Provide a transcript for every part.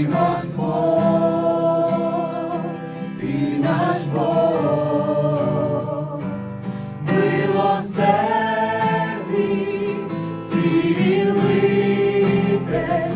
Ти Господь, ти наш Бог, цілий день.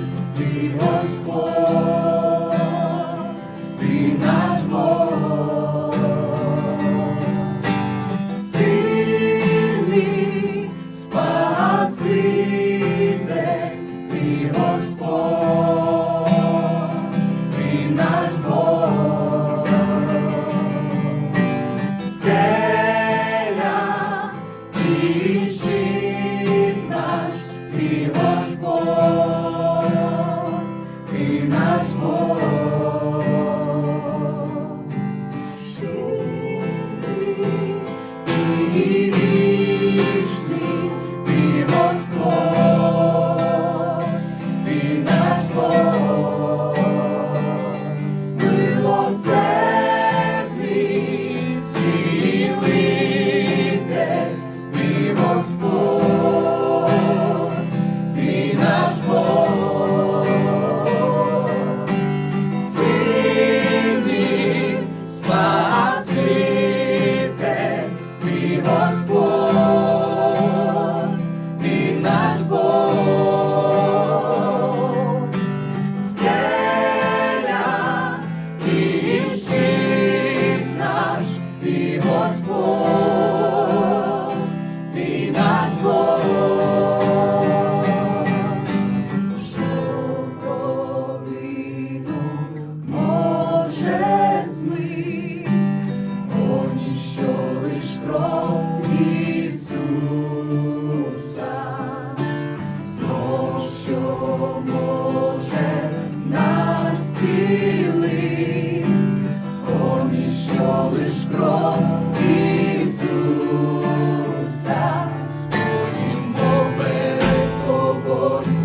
Lord.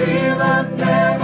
Steal us never.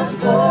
Cause you're